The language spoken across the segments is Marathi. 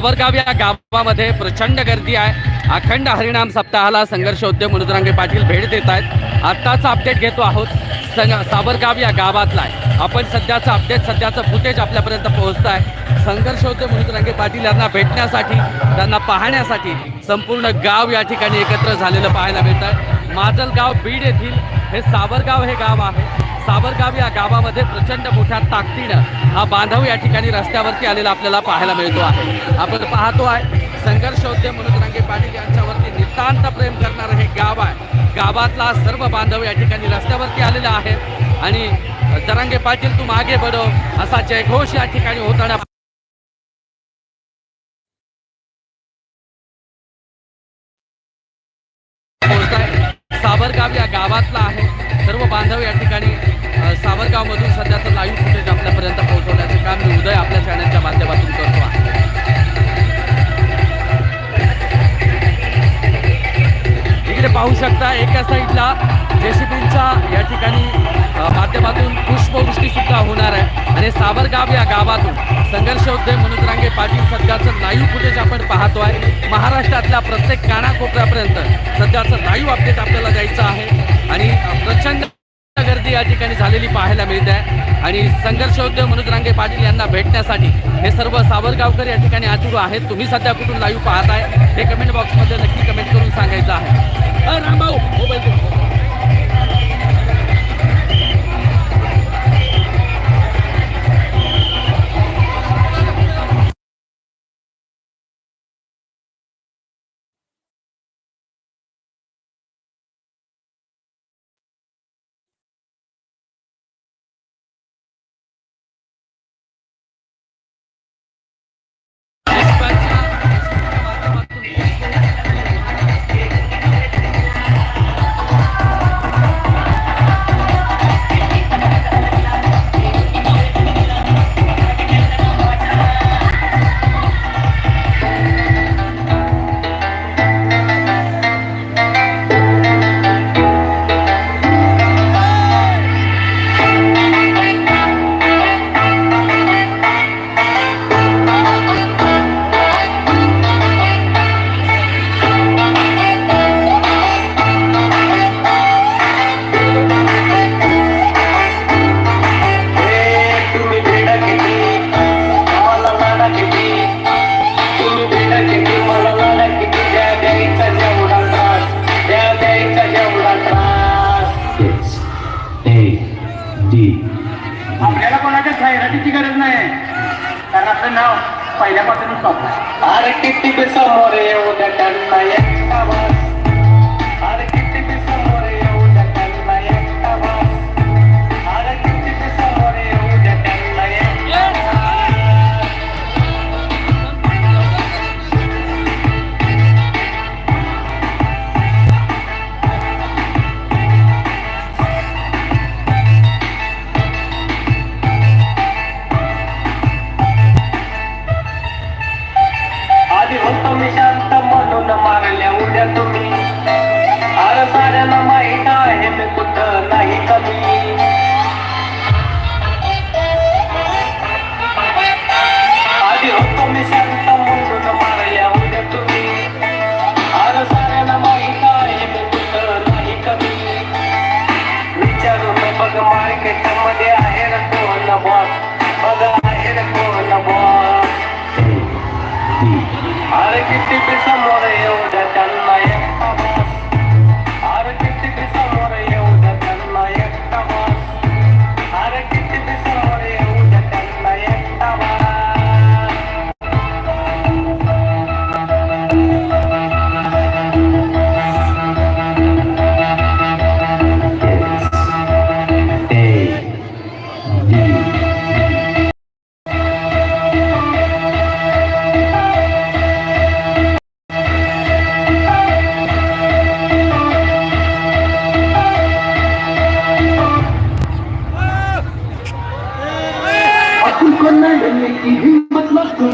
सावरगाव या गावामध्ये प्रचंड गर्दी आहे. अखंड हरिणाम सप्ताहाला संघर्ष उद्योग मनोजरांगे पाटील भेट देत आहेत. आत्ताचा अपडेट घेतो आहोत. संग सावरगाव या गावातला आहे. आपण सध्याचं अपडेट सध्याचं फुटेज आपल्यापर्यंत पोहोचत आहे संघर्ष उद्योग मनोजरांगे पाटील यांना भेटण्यासाठी त्यांना पाहण्यासाठी संपूर्ण गाव या ठिकाणी एकत्र झालेलं पाहायला मिळत आहे माजलगाव बीड येथील हे सावरगाव हे गाव आहे. सावरगाव या गावामध्ये प्रचंड मोठ्या ताकदीनं हा बांधव या ठिकाणी रस्त्यावरती आलेला आपल्याला पाहायला मिळतो आहे. आपण पाहतो आहे संघर्षोद्यम मनोज रांगे पाटील यांच्यावरती नितांत प्रेम करणारं हे गाव आहे. गावातला सर्व बांधव या ठिकाणी रस्त्यावरती आलेला आहे आणि जरांगे पाटील तू मागे बडो असा जयघोष या ठिकाणी होताना पोहोचताय सावरगाव या गावातला सावरगावमधून लाईव्ह फुटेज आपल्यापर्यंत पोहोचवण्याचं काम मी उदय आपल्या चॅनलच्या माध्यमातून करतो आहे. इकडे पाहू शकता एका साईडला जेसीबींच्या या ठिकाणी माध्यमातून पुष्पवृष्टी सुद्धा होणार आहे. आणि सावरगाव या गावातून संघर्ष उद्योग मनोजरांगे पाटील सध्याचं लाईव्ह फुटेज आपण पाहतो आहे. महाराष्ट्रातल्या प्रत्येक कानाकोपऱ्यापर्यंत सध्याचं लाईव्ह अपडेट आपल्याला द्यायचं आहे. या ठिकाणी झालेली पाहायला मिळते. आहे आणि संघर्ष उद्योग मनोज रांगे पाटील यांना भेटण्यासाठी हे सर्व सावरगावकर या ठिकाणी आतुर आहेत. तुम्ही सध्या कुठून लाईव्ह पाहताय हे कमेंट बॉक्समध्ये नक्की कमेंट करून सांगायचं आहे. रामभाऊ मोबाईल D आपल्याला कोणाच्या जाहिरातीची गरज नाही. कारण आपलं नाव पहिल्यापासूनच अरे किती समोर येऊ द्या त्यांना नाही कमी आधी होतो मी शांत म्हणून मारल्या उद्या तुम्ही. अरे साऱ्यांना माहीत आहे मी कुठं नाही कमी विचारून बघ मार्केट आहे ना कोण बॉस बघ आहे ना कोण बॉस अरे किती बी समोर येऊ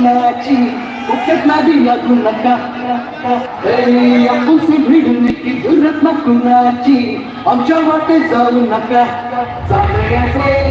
हिंमत मग कुणाची नादी लागू नका ए, भिडून भिडणे की धुरत ना कुणाची? आमच्या वाटे जाऊ नका. चांगल्याचे